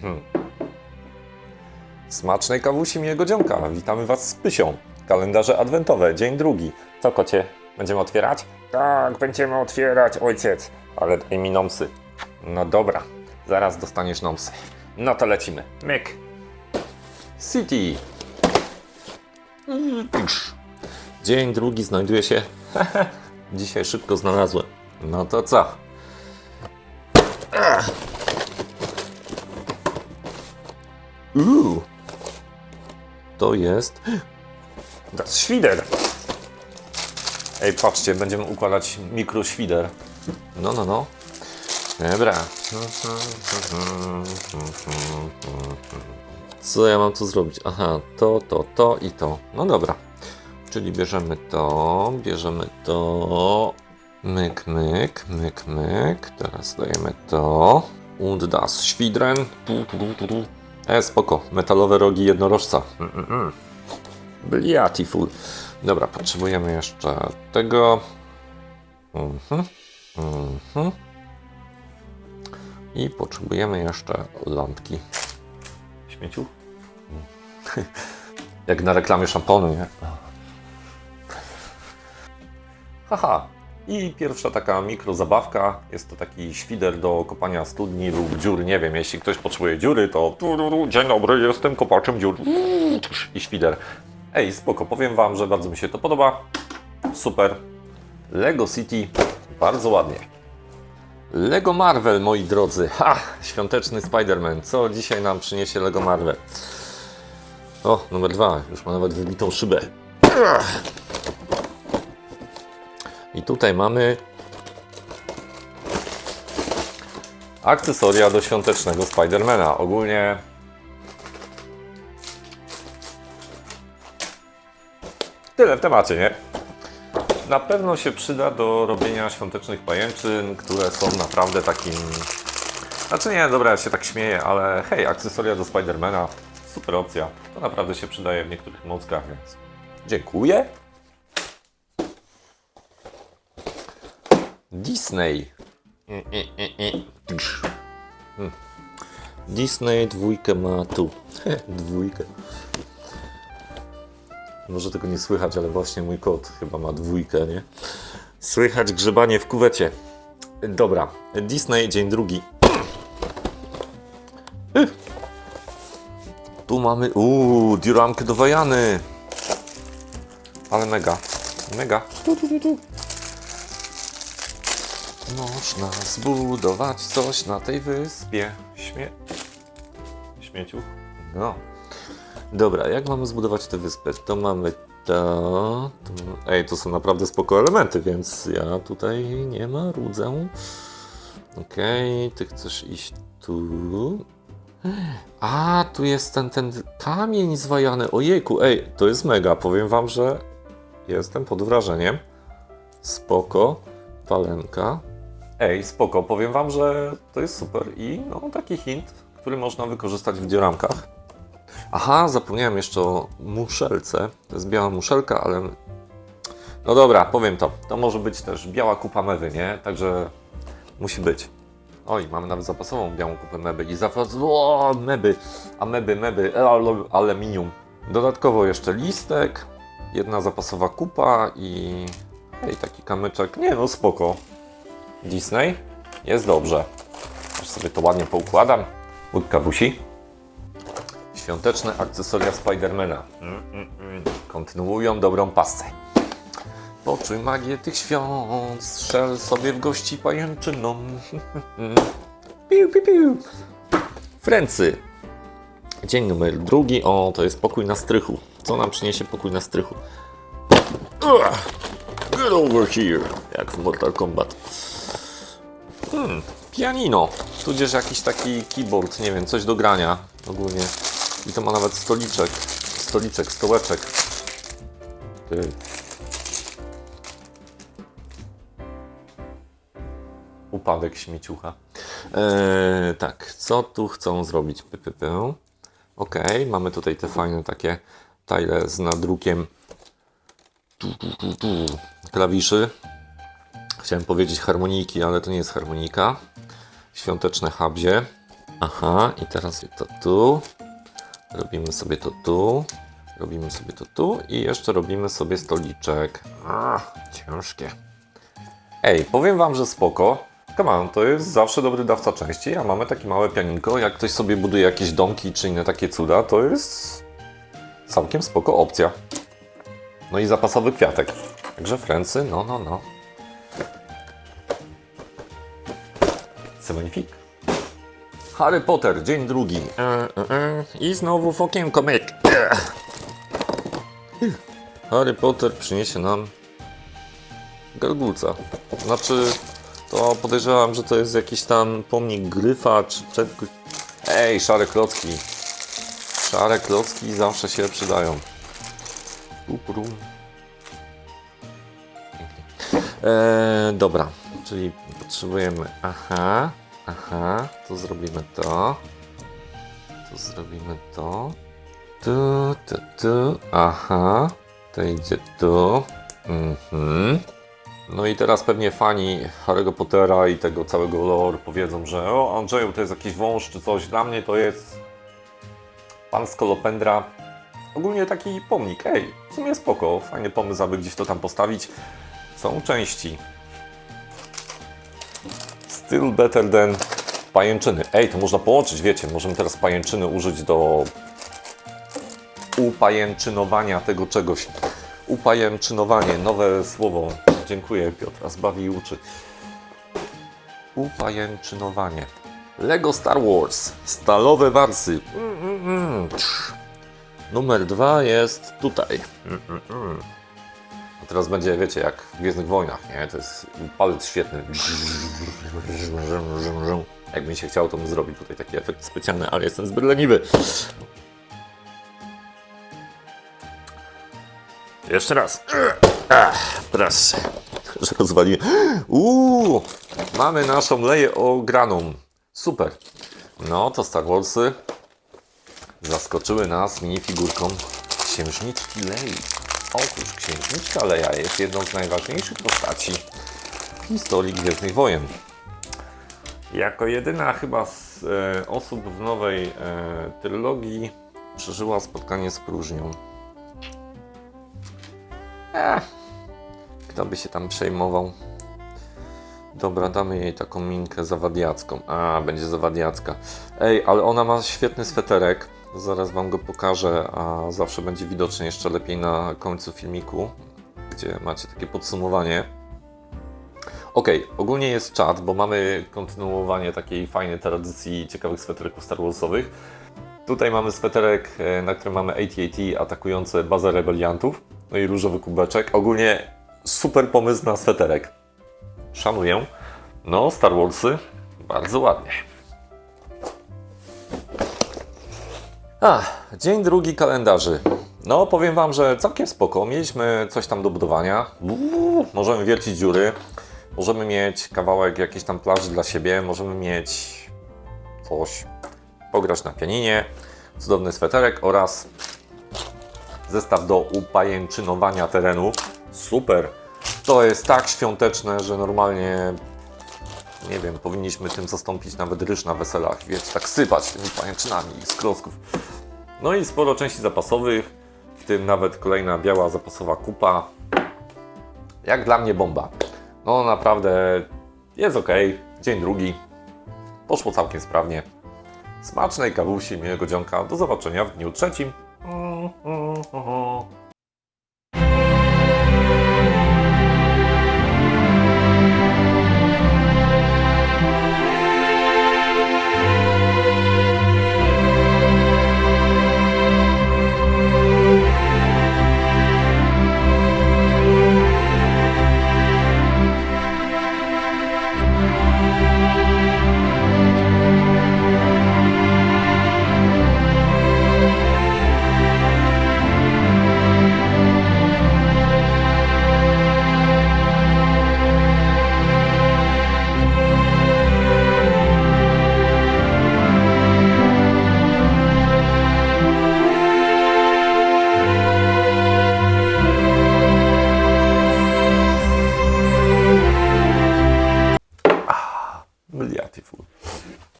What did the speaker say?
Hmm. Smacznej kawusi miłego dzionka. Witamy Was z Pysią. Kalendarze adwentowe, dzień drugi. Co kocie? Będziemy otwierać? Tak, będziemy otwierać, ojciec. Ale daj mi nomsy. No dobra, zaraz dostaniesz nomsy. No to lecimy. Myk. City. Mm. Dzień drugi znajduje się. Dzisiaj szybko znalazłem. No to co? Uuu. To jest. Das Świder. Ej, patrzcie, będziemy układać mikroświder. No, no, no. Dobra. Co ja mam tu zrobić? Aha, to, to, to i to. No dobra. Czyli bierzemy to, bierzemy to. Myk, myk, myk, myk. Teraz dajemy to. Und das Świdren. E, spoko. Metalowe rogi jednorożca. Mm, mm, mm. Beautiful. Dobra, potrzebujemy jeszcze tego. Mhm. Mhm. I potrzebujemy jeszcze lampki. Śmieciu? Jak na reklamie szamponu, nie? Haha. I pierwsza taka mikrozabawka. Jest to taki świder do kopania studni lub dziur. Nie wiem, jeśli ktoś potrzebuje dziury, to dzień dobry, jestem kopaczem dziur. I świder. Ej, spoko, powiem Wam, że bardzo mi się to podoba. Super. Lego City, bardzo ładnie. Lego Marvel, moi drodzy. Ha! Świąteczny Spider-Man. Co dzisiaj nam przyniesie Lego Marvel? O, numer dwa. Już ma nawet wybitą szybę. Tutaj mamy akcesoria do świątecznego Spidermana. Ogólnie tyle w temacie, nie? Na pewno się przyda do robienia świątecznych pajęczyn, które są naprawdę takim... Znaczy nie, dobra, ja się tak śmieję, ale hej, akcesoria do Spidermana, super opcja. To naprawdę się przydaje w niektórych mockach, więc dziękuję. Disney. Mm, mm. Tsz. Mm. Disney dwójkę ma tu. dwójkę. Może tego nie słychać, ale właśnie mój kot chyba ma dwójkę, nie? Słychać grzebanie w kuwecie. Dobra, Disney, dzień drugi. Tu mamy, uuu, dioramkę do Wajany. Ale mega, mega. Tu, tu, tu, tu. Można zbudować coś na tej wyspie. Śmie... Śmieciu? No. Dobra, jak mamy zbudować tę wyspę? To mamy to, to... Ej, to są naprawdę spoko elementy, więc ja tutaj nie ma rudzę. Okej, ty chcesz iść tu. A, tu jest ten, ten kamień zwajany. Ojejku, ej, to jest mega. Powiem wam, że jestem pod wrażeniem. Spoko. Palenka. Ej, spoko. Powiem wam, że to jest super i no taki hint, który można wykorzystać w dzieramkach. Aha, zapomniałem jeszcze o muszelce. To jest biała muszelka, ale. No dobra, powiem to. To może być też biała kupa mewy, nie? Także musi być. Oj, mamy nawet zapasową białą kupę meby i zapas. O, meby! A meby, meby, ale- aluminium. Dodatkowo jeszcze listek, jedna zapasowa kupa i. Hej, taki kamyczek. Nie no, spoko. Disney? Jest dobrze. Aż sobie to ładnie poukładam. Łódka busi. Świąteczne akcesoria Spidermana. Mm, mm, mm. Kontynuują dobrą pasę. Poczuj magię tych świąt, strzel sobie w gości pajęczyną. piu, piu, piu. Francy. Dzień numer drugi. O, to jest pokój na strychu. Co nam przyniesie pokój na strychu? Get over here. Jak w Mortal Kombat. Hmm, pianino. Tudzież jakiś taki keyboard, nie wiem, coś do grania ogólnie. I to ma nawet stoliczek. Stoliczek, stołeczek. Ty. Upadek śmieciucha. Eee, tak, co tu chcą zrobić? Py, py. Ok, mamy tutaj te fajne takie tile z nadrukiem tu, tu, tu, tu. klawiszy. Chciałem powiedzieć harmonijki, ale to nie jest harmonika. Świąteczne habzie. Aha, i teraz to tu. Robimy sobie to tu. Robimy sobie to tu i jeszcze robimy sobie stoliczek. Ach, ciężkie. Ej, powiem wam, że spoko. Come on, to jest zawsze dobry dawca części, a mamy takie małe pianinko. Jak ktoś sobie buduje jakieś domki czy inne takie cuda, to jest całkiem spoko opcja. No i zapasowy kwiatek. Także Francy, no, no, no. C'est magnifique. Harry Potter, dzień drugi. E, e, e. I znowu w okienko myk. Harry Potter przyniesie nam galgulca. Znaczy, to podejrzewam, że to jest jakiś tam pomnik gryfa, czy czegoś. Ej, szare klocki. Szare klocki zawsze się przydają. Uprum. Dobra, czyli potrzebujemy. Aha, aha, to zrobimy to. To zrobimy to. Tu, tu, tu, aha. To idzie tu. Mhm. No i teraz pewnie fani Harry'ego Pottera i tego całego lore powiedzą, że o Andrzeju to jest jakiś wąż czy coś. Dla mnie to jest pan Skolopendra. Ogólnie taki pomnik. Ej, w sumie spoko. Fajny pomysł, aby gdzieś to tam postawić. Są części. Still better than pajęczyny. Ej, to można połączyć, wiecie, możemy teraz pajęczyny użyć do upajęczynowania tego czegoś. Upajęczynowanie, nowe słowo. Dziękuję, Piotr, zbawi i uczy. Upajęczynowanie. Lego Star Wars. Stalowe warsy. Mm, mm, mm. Numer dwa jest tutaj. Mm, mm, mm. Teraz będzie, wiecie, jak w Gwiezdnych Wojnach, nie? To jest palec świetny. Jakbym się chciał, to bym zrobił tutaj taki efekt specjalny, ale jestem zbyt leniwy. Jeszcze raz. Ach, proszę. Że rozwaliłem. Uuu, mamy naszą leję ograną. Super. No to Star Warsy zaskoczyły nas minifigurką Księżniczki Lei. Otóż Księżniczka Leia jest jedną z najważniejszych postaci w historii Gwiezdnych Wojen. Jako jedyna chyba z e, osób w nowej e, trylogii przeżyła spotkanie z próżnią. Ech, kto by się tam przejmował? Dobra, damy jej taką minkę zawadiacką. A, będzie zawadiacka. Ej, ale ona ma świetny sweterek. Zaraz Wam go pokażę, a zawsze będzie widoczny jeszcze lepiej na końcu filmiku, gdzie macie takie podsumowanie. Ok, ogólnie jest czat, bo mamy kontynuowanie takiej fajnej tradycji ciekawych sweterków Star Warsowych. Tutaj mamy sweterek, e, na którym mamy AT-AT atakujące bazę rebeliantów. No i różowy kubeczek. Ogólnie super pomysł na sweterek. Szanuję. No, Star Warsy, bardzo ładnie. A, dzień drugi kalendarzy. No, powiem Wam, że całkiem spoko. Mieliśmy coś tam do budowania. Uuu, możemy wiercić dziury. Możemy mieć kawałek jakiejś tam plaży dla siebie. Możemy mieć coś. Pograć na pianinie. Cudowny sweterek oraz zestaw do upajęczynowania terenu. Super. To jest tak świąteczne, że normalnie nie wiem, powinniśmy tym zastąpić nawet ryż na weselach, wiecie, tak sypać tymi pajęczynami z klocków. No i sporo części zapasowych, w tym nawet kolejna biała zapasowa kupa. Jak dla mnie bomba. No naprawdę jest ok. Dzień drugi. Poszło całkiem sprawnie. Smacznej kawusi, miłego dzionka. Do zobaczenia w dniu trzecim.